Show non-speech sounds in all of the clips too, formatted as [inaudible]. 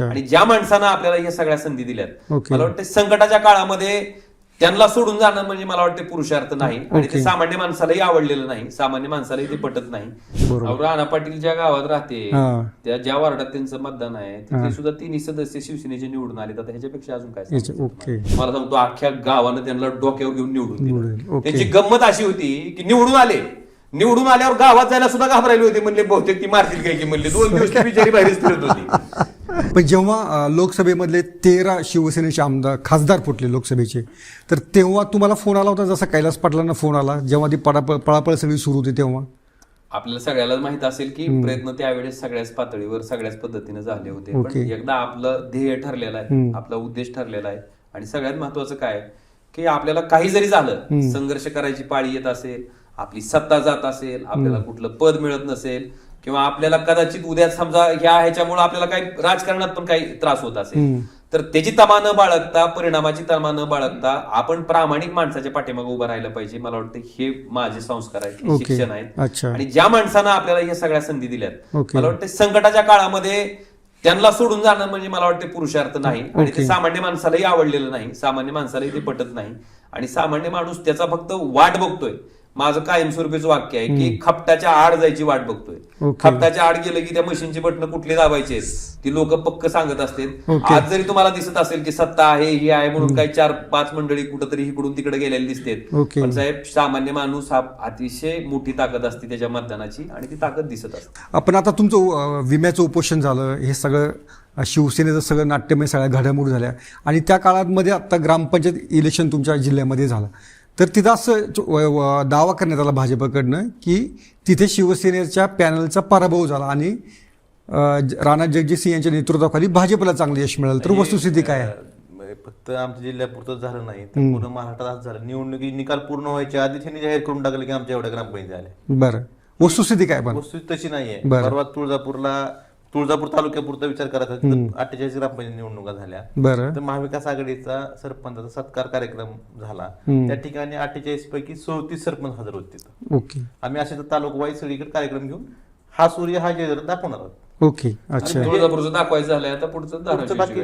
आणि ज्या माणसानं आपल्याला ह्या सगळ्या संधी दिल्यात. मला वाटतं संकटाच्या काळामध्ये त्यांना सोडून जाणं म्हणजे मला वाटतं पुरुषार्थ नाही. आणि ते. सामान्य माणसालाही आवडलेलं नाही. सामान्य माणसालाही ते पटत नाही. राणा पाटील ज्या गावात राहते. त्या ज्या वार्डात त्यांचं मतदान आहे तिथे. सुद्धा तिन्ही सदस्य शिवसेनेचे निवडून आले तर ह्याच्यापेक्षा अजून काय? मला सांगतो अख्ख्या गावानं त्यांना डोक्यावर घेऊन निवडून दिलं. ओके. त्यांची गंमत अशी होती की निवडून आले. निवडून आल्यावर गावात जायला सुद्धा घाबरायले होते. म्हणले बहुतेक ती मारतील काय की म्हणले. दोन दिवस बिचारी बाहेरच फिरत होती. [laughs] पण जेव्हा लोकसभेमधले तेरा शिवसेनेचे आमदार खासदार फुटले लोकसभेचे तर तेव्हा तुम्हाला फोन आला होता जसा कैलास पाटलांना फोन आला जेव्हा ती पळापळ पळापळ सगळी सुरू होती तेव्हा? आपल्याला सगळ्याला माहीत असेल की प्रयत्न त्यावेळेस सगळ्याच पातळीवर सगळ्याच पद्धतीने झाले होते. पण. एकदा आपलं ध्येय ठरलेलं आहे आपला उद्देश ठरलेला आहे. आणि सगळ्यात महत्वाचं काय की आपल्याला काही जरी झालं संघर्ष करायची पाळी येत असेल आपली सत्ता जात असेल आपल्याला कुठलं पद मिळत नसेल किंवा आपल्याला कदाचित उद्या समजा ह्या ह्याच्यामुळे आपल्याला काही राजकारणात पण काही त्रास होत असेल तर त्याची तमा न बाळगता परिणामाची तमा न बाळगता आपण प्रामाणिक माणसाच्या पाठीमागे उभं राहिलं पाहिजे मला वाटतं हे माझे संस्कार आहेत. शिक्षण आहेत. आणि ज्या माणसानं आपल्याला ह्या सगळ्या संधी दिल्यात. मला वाटतं संकटाच्या काळामध्ये त्यांना सोडून जाणं म्हणजे मला वाटतं पुरुषार्थ नाही आणि ते. सामान्य माणसालाही आवडलेलं नाही सामान्य माणसालाही ते पटत नाही आणि सामान्य माणूस त्याचा फक्त वाट बघतोय माझं कायमस्वरूपीच वाक्य आहे की खपटाच्या आड जायची वाट बघतोय. खपटाच्या आड गेलं की त्या मशीनची बटणं कुठली दाबायचे ती लोक पक्क सांगत असतील. आज जरी तुम्हाला दिसत असेल की सत्ता आहे ही आहे म्हणून काही चार पाच मंडळी कुठंतरी इकडून तिकडे गेलेली दिसतेत. ओके. पण साहेब सामान्य माणूस हा अतिशय मोठी ताकद असते त्याच्या मतदानाची आणि ती ताकद दिसत असते. आपण आता तुमचं विम्याचं उपोषण झालं हे सगळं शिवसेनेचं सगळं नाट्यमय सगळ्या घडामोडी झाल्या. आणि त्या काळामध्ये आता ग्रामपंचायत इलेक्शन तुमच्या जिल्ह्यामध्ये झालं. तर तिथं असं दावा करण्यात आला भाजपकडनं की तिथे शिवसेनेच्या पॅनलचा पराभव झाला आणि राणा जगजितसिंह यांच्या नेतृत्वाखाली भाजपला चांगलं यश मिळालं. तर वस्तुस्थिती काय आहे? म्हणजे फक्त आमच्या जिल्ह्यापुरतं झालं नाही तर पूर्ण महाराष्ट्रात झालं. निवडणुकी निकाल पूर्ण व्हायच्या आधी त्यांनी जाहीर करून टाकलं की आमच्या एवढ्या ग्रामपंचायत झाल्या. बरं. वस्तुस्थिती काय पण? वस्तू तशी नाहीये. परवा तुळजापूरला तुळजापूर तालुक्यापुरता विचार करायचा तिथं अठ्ठेचाळीस ग्रामपंचायत निवडणुका झाल्या. बरं. तर महाविकास आघाडीचा सरपंचाचा सत्कार कार्यक्रम झाला. त्या ठिकाणी अठ्ठेचाळीस पैकी चौतीस सरपंच हजर होते तिथं. आम्ही असे तालुका वाईज सगळीकडे कार्यक्रम घेऊन हा सूर्य हा जय दाखवणार आहोत. ओके. अच्छा. तुळजापूरचं दाखवायचं झालंय आता पुढचं बाकी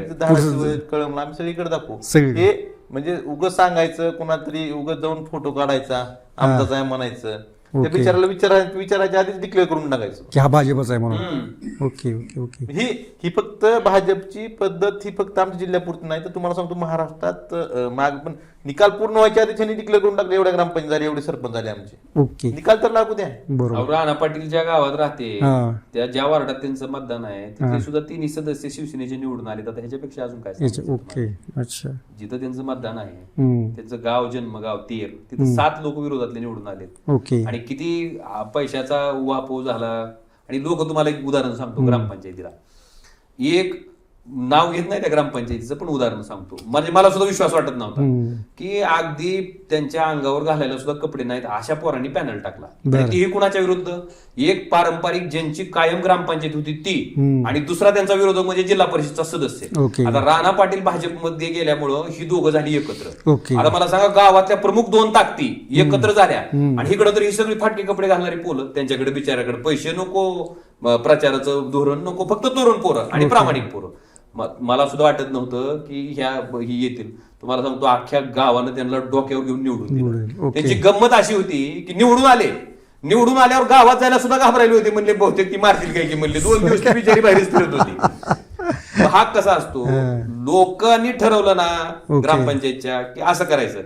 कळमला आम्ही सगळीकडे दाखवू. हे म्हणजे उगं सांगायचं कोणातरी उगं जाऊन फोटो काढायचा आमचाच आहे म्हणायचं त्या. बिचाराला विचारा विचारायच्या आधीच डिक्लेअर करून टाकायचं. की हा भाजपचा आहे म्हणून. ओके ओके ओके ही ही फक्त भाजपची पद्धत ही फक्त आमच्या जिल्ह्यापुरती नाही. तर तुम्हाला सांगतो महाराष्ट्रात माग पण निकाल पूर्ण व्हायच्या आधी त्यांनी डिक्लेअर करून टाकले एवढ्या ग्रामपंचायत झाले एवढे सरपंच झाले आमचे. ओके निकाल तर लागू द्या. बरोबर. राणा पाटील ज्या गावात राहते हा. त्या ज्या वार्डात त्यांचं मतदान आहे तिथे सुद्धा तिन्ही सदस्य शिवसेनेचे निवडून आले. तर ह्याच्यापेक्षा अजून काय ओके अच्छा? जिथं त्यांचं मतदान आहे. त्यांचं गाव जन्म गाव तेर तिथं सात लोक विरोधातले निवडून आलेत. ओके आणि किती पैशाचा उहापोह झाला? आणि लोक तुम्हाला एक उदाहरण सांगतो ग्रामपंचायतीला. एक नाव घेत नाही त्या ग्रामपंचायतीचं पण उदाहरण सांगतो. म्हणजे मला सुद्धा विश्वास वाटत नव्हता की अगदी त्यांच्या अंगावर घालायला सुद्धा कपडे नाहीत अशा पोरांनी पॅनल टाकला. तीही कुणाच्या विरुद्ध? एक पारंपरिक ज्यांची कायम ग्रामपंचायत होती ती. आणि दुसरा त्यांचा विरोधक म्हणजे जिल्हा परिषदचा सदस्य. आता राणा पाटील भाजपमध्ये गेल्यामुळं ही दोघं झाली एकत्र. आता मला सांगा गावातल्या प्रमुख दोन ताकदी एकत्र झाल्या. आणि इकडे तर ही सगळी फाटके कपडे घालणारी पोलं त्यांच्याकडे बिचाराकडे पैसे नको. प्रचाराचं धोरण नको फक्त तरुण पोरं आणि प्रामाणिक पोरं. मला सुद्धा वाटत नव्हतं की ह्या ही येतील. तुम्हाला सांगतो अख्ख्या गावानं त्यांना डोक्यावर घेऊन निवडून. त्यांची गंमत अशी होती की निवडून आले. निवडून आल्यावर गावात जायला सुद्धा घाबरायले होते म्हणले बहुतेक ती मारतील काय की म्हणले. दोन दिवस ती बिचारी बाहेरच फिरत होती. [laughs] हा कसा असतो? लोकांनी ठरवलं ना. ग्रामपंचायतच्या की असं करायचं.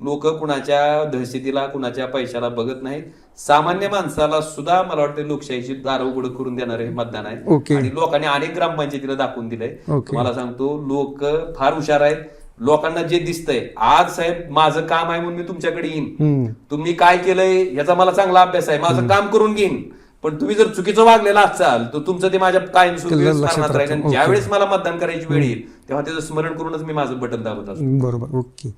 लोक कुणाच्या दहशतीला कुणाच्या पैशाला बघत नाहीत. सामान्य माणसाला सुद्धा मला वाटतं लोकशाहीची दार उघड करून देणारे हे मतदान आहे. आणि लोकांनी अनेक ग्रामपंचायतीला दाखवून दिलंय. तुम्हाला सांगतो लोक फार हुशार आहेत. लोकांना जे दिसतंय आज साहेब माझं काम आहे म्हणून मी तुमच्याकडे येईन. तुम्ही काय केलंय याचा मला चांगला अभ्यास आहे. माझं काम करून घेईन. पण तुम्ही जर चुकीचं वागलेला असाल तर तुमचं ते माझ्या कायम स्मरणात राहील. ज्यावेळेस मला मतदान करायची वेळ येईल तेव्हा त्याचं स्मरण करूनच मी माझं बटन दाबत असतो. बरोबर. ओके.